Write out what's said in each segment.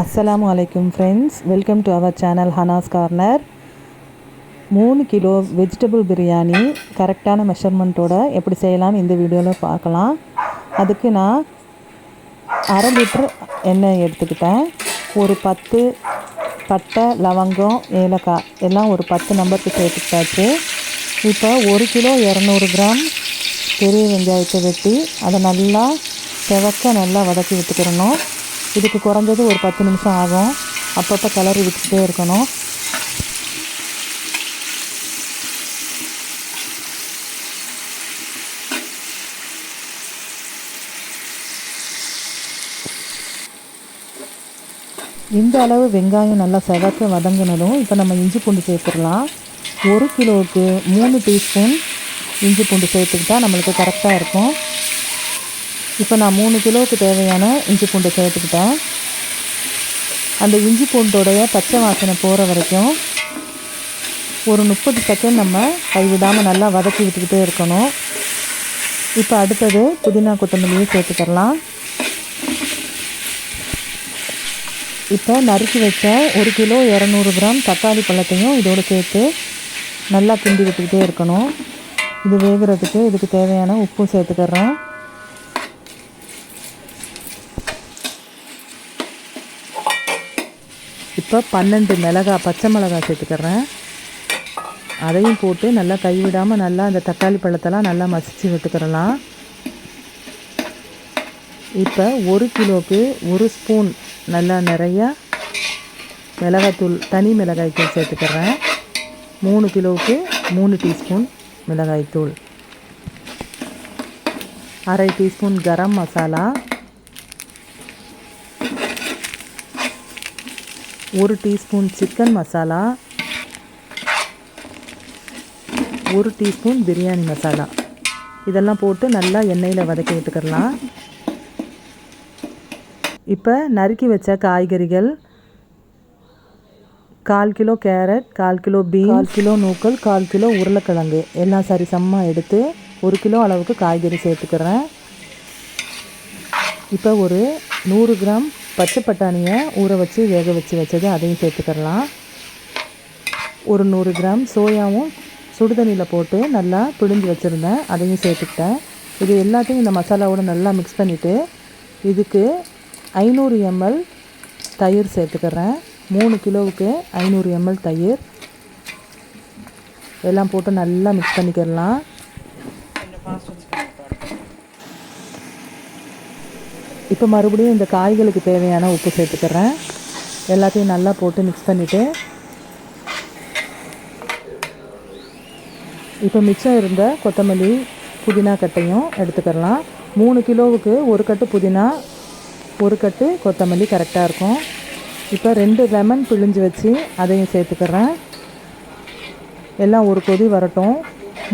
அஸ்ஸலாமு அலைக்கும் friends welcome to our channel Hana's corner மூணு கிலோ வெஜிடபிள் பிரியாணி கரெக்டான மெஷர்மெண்ட்டோட எப்படி செய்யலாம்னு இந்த வீடியோவில் பார்க்கலாம். அதுக்கு நான் அரை லிட்டர் எண்ணெய் எடுத்துக்கிட்டேன். ஒரு பத்து பட்டை லவங்கம் ஏலக்காய் எல்லாம் ஒரு பத்து நம்பருக்கு சேர்த்துக்கிட்டாச்சு. இப்போ ஒரு கிலோ இரநூறு கிராம் பெரிய வெங்காயத்தை வெட்டி அதை நல்லா செவக்க நல்லா வதக்கி விட்டுக்கிறணும் இதுக்கு குறைஞ்சது ஒரு பத்து நிமிஷம் ஆகும். அப்பப்போ கிளறி விட்டுக்கிட்டே இருக்கணும். இந்த அளவு வெங்காயம் நல்லா செவக்க வதங்கினதும் இப்போ நம்ம இஞ்சி பூண்டு சேர்த்துடலாம். ஒரு கிலோவுக்கு மூணு டீஸ்பூன் இஞ்சி பூண்டு சேர்த்துக்கிட்டா நம்மளுக்கு கரெக்டாக இருக்கும். இப்போ நான் மூணு கிலோவுக்கு தேவையான இஞ்சி பூண்டு சேர்த்துக்கிட்டேன். அந்த இஞ்சி பூண்டோடைய பச்சை வாசனை போகிற வரைக்கும் ஒரு முப்பது செகண்ட் நம்ம கைவிடாமல் நல்லா வதக்கி விட்டுக்கிட்டே இருக்கணும். இப்போ அடுத்தது புதினா கொத்தமல்லியும் சேர்த்துக்கலாம் இப்போ நறுக்கி வச்ச ஒரு கிலோ இரநூறு கிராம் தக்காளி பழத்தையும் இதோடு சேர்த்து நல்லா கிண்டி விட்டுக்கிட்டே இருக்கணும். இது வேகிறதுக்கு இதுக்கு தேவையான உப்பும் சேர்த்துக்கிறேன். இப்போ பன்னெண்டு மிளகா பச்சை மிளகா சேர்த்துக்கிறேன். அதையும் போட்டு நல்லா கைவிடாமல் நல்லா அந்த தக்காளி பழத்தெல்லாம் நல்லா மசிச்சு விட்டுக்கிறலாம். இப்போ ஒரு கிலோவுக்கு ஒரு ஸ்பூன் நல்லா நிறையா மிளகாய்த்தூள் தனி மிளகாய்த்தூள் சேர்த்துக்கிறேன். மூணு கிலோவுக்கு மூணு டீஸ்பூன் மிளகாய்த்தூள். அரை டீஸ்பூன் கரம் மசாலா. ஒரு டீஸ்பூன் சிக்கன் மசாலா ஒரு டீஸ்பூன் பிரியாணி மசாலா. இதெல்லாம் போட்டு நல்லா எண்ணெயில் வதக்கி விட்டுக்கிறலாம். இப்போ நறுக்கி வச்ச காய்கறிகள் கால் கிலோ கேரட் கால் கிலோ பீன் கால் கிலோ நூக்கல் கால் கிலோ உருளைக்கிழங்கு. எல்லாம் சரி சமமாக எடுத்து ஒரு கிலோ அளவுக்கு காய்கறி சேர்த்துக்கிறேன். இப்போ ஒரு நூறு கிராம் பச்சை பட்டாணியை ஊற வச்சு வேக வச்சு வச்சது அதையும் சேர்த்துக்கிறலாம். ஒரு நூறு கிராம் சோயாவும் சுடுதண்ணியில் போட்டு நல்லா பிழிஞ்சு வச்சுருந்தேன். அதையும் சேர்த்துக்கிட்டேன். இது எல்லாத்தையும் இந்த மசாலாவோடு நல்லா மிக்ஸ் பண்ணிவிட்டு இதுக்கு ஐநூறு எம்எல் தயிர் சேர்த்துக்கிறேன். மூணு கிலோவுக்கு ஐநூறு எம்எல் தயிர். எல்லாம் போட்டு நல்லா மிக்ஸ் பண்ணிக்கிறலாம். இப்போ மறுபடியும் இந்த காய்களுக்கு தேவையான உப்பு சேர்த்துக்கிறேன். எல்லாத்தையும் நல்லா போட்டு மிக்ஸ் பண்ணிவிட்டு இப்போ மிச்சம் இருந்த கொத்தமல்லி புதினா கட்டையும் எடுத்துக்கிறலாம் மூணு கிலோவுக்கு ஒரு கட்டு புதினா ஒரு கட்டு கொத்தமல்லி கரெக்டாக இருக்கும். இப்போ ரெண்டு லெமன் பிழிஞ்சு வச்சு அதையும் சேர்த்துக்கிறேன். எல்லாம் ஒரு கொதி வரட்டும்.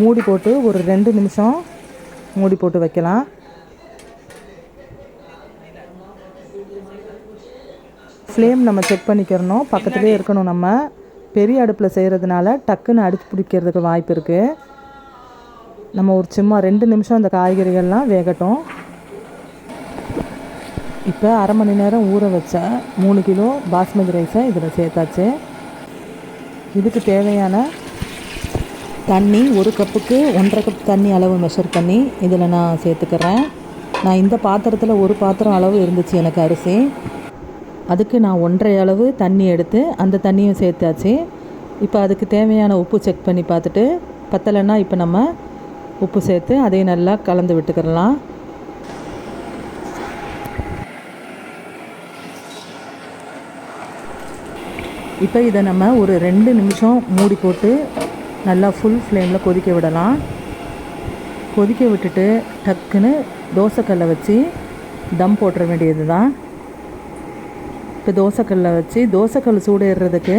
மூடி போட்டு ஒரு ரெண்டு நிமிஷம் மூடி போட்டு வைக்கலாம். ஃப்ளேம் நம்ம செக் பண்ணிக்கிறணும். பக்கத்துலேயே இருக்கணும் நம்ம. பெரிய அடுப்பில் செய்கிறதுனால டக்குன்னு அடுத்து பிடிக்கிறதுக்கு வாய்ப்பு இருக்குது நம்ம ஒரு சும்மா ரெண்டு நிமிஷம் அந்த காய்கறிகள்லாம் வேகட்டும். இப்போ அரை மணி நேரம் ஊற வச்ச மூணு கிலோ பாஸ்மதி ரைஸை இதில் சேர்த்தாச்சு. இதுக்கு தேவையான தண்ணி ஒரு கப்புக்கு ஒன்றரை கப் தண்ணி அளவு மெஷர் பண்ணி இதில் நான் சேர்த்துக்கிறேன். நான் இந்த பாத்திரத்தில் ஒரு பாத்திரம் அளவு இருந்துச்சு எனக்கு அரிசி. அதுக்கு நான் ஒன்றரை அளவு தண்ணி எடுத்து அந்த தண்ணியும் சேர்த்தாச்சு. இப்போ அதுக்கு தேவையான உப்பு செக் பண்ணி பார்த்துட்டு பத்தலைன்னா இப்போ நம்ம உப்பு சேர்த்து அதையும் நல்லா கலந்து விட்டுக்கிறலாம் இப்போ இதை நம்ம ஒரு ரெண்டு நிமிஷம் மூடி போட்டு நல்லா ஃபுல் ஃப்ளேமில் கொதிக்க விடலாம். கொதிக்க விட்டுட்டு டக்குன்னு தோசைக்கல்லை வச்சு தம் போட்டுற வேண்டியது தான் இப்போ தோசைக்கல்லை வச்சு தோசைக்கல் சூடேறதுக்கு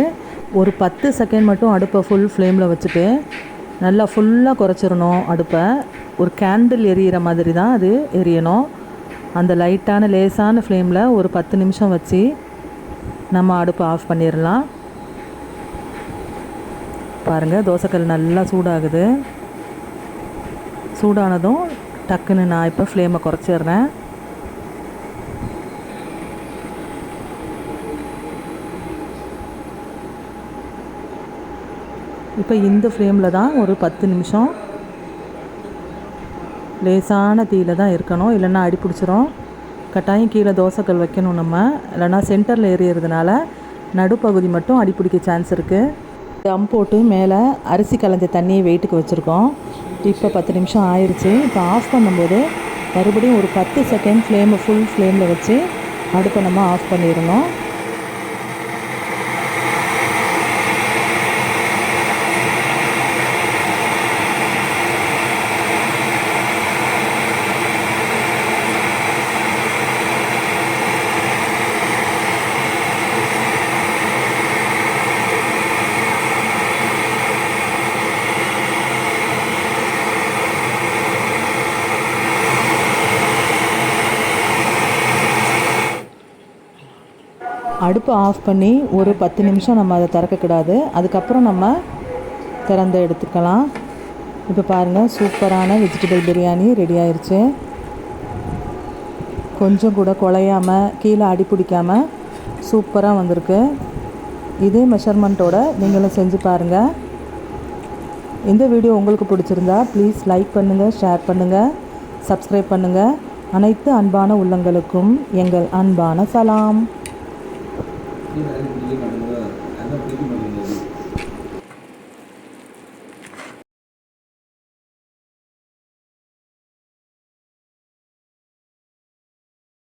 ஒரு பத்து செகண்ட் மட்டும் அடுப்பை ஃபுல் ஃப்ளேமில் வச்சுட்டு நல்லா ஃபுல்லாக குறைச்சிடணும் அடுப்பை. ஒரு கேண்டில் எரியிற மாதிரி தான் அது எரியணும். அந்த லைட்டான லேசான ஃப்ளேமில் ஒரு பத்து நிமிஷம் வச்சு நம்ம அடுப்பை ஆஃப் பண்ணிடலாம் பாருங்கள் தோசைக்கல் நல்லா சூடாகுது. சூடானதும் டக்குன்னு நான் இப்போ ஃப்ளேமை குறைச்சிடுறேன் இப்போ இந்த ஃப்ளேமில் தான் ஒரு பத்து நிமிஷம் லேசான தீயில தான் இருக்கணும். இல்லைன்னா அடி பிடிச்சிரும். கட்டாயம் கீழே தோசைக்கல் வைக்கணும் நம்ம. இல்லைன்னா சென்டரில் எரியறதுனால நடுப்பகுதி மட்டும் அடி பிடிக்க சான்ஸ் இருக்குது தம் போட்டு மேலே அரிசி கலந்த தண்ணியை வெயிட்டுக்கு வச்சுருக்கோம். இப்போ பத்து நிமிஷம் ஆயிடுச்சு இப்போ ஆஃப் பண்ணும்போது மறுபடியும் ஒரு பத்து செகண்ட் ஃப்ளேமை ஃபுல் ஃப்ளேமில் வச்சு அடுப்பை நம்ம ஆஃப் பண்ணிடணும். அடுப்பை ஆஃப் பண்ணி ஒரு பத்து நிமிஷம் நம்ம அதை திறக்கக்கூடாது. அதுக்கப்புறம் நம்ம திறந்து எடுத்துக்கலாம். இப்போ பாருங்கள் சூப்பரான வெஜிடபிள் பிரியாணி ரெடி ஆயிடுச்சு கொஞ்சம் கூட குலையாமல் கீழே அடி பிடிக்காமல் சூப்பராக வந்திருக்கு. இதே மெஷர்மெண்ட்டோடு நீங்களும் செஞ்சு பாருங்கள் இந்த வீடியோ உங்களுக்கு பிடிச்சிருந்தா ப்ளீஸ் லைக் பண்ணுங்கள் ஷேர் பண்ணுங்கள் சப்ஸ்கிரைப் பண்ணுங்கள் அனைத்து அன்பான உள்ளங்களுக்கும் எங்கள் அன்பான சலாம். பிடிக்க மாட்டேங்குது அதான் பிடிக்க மாட்டேங்குது.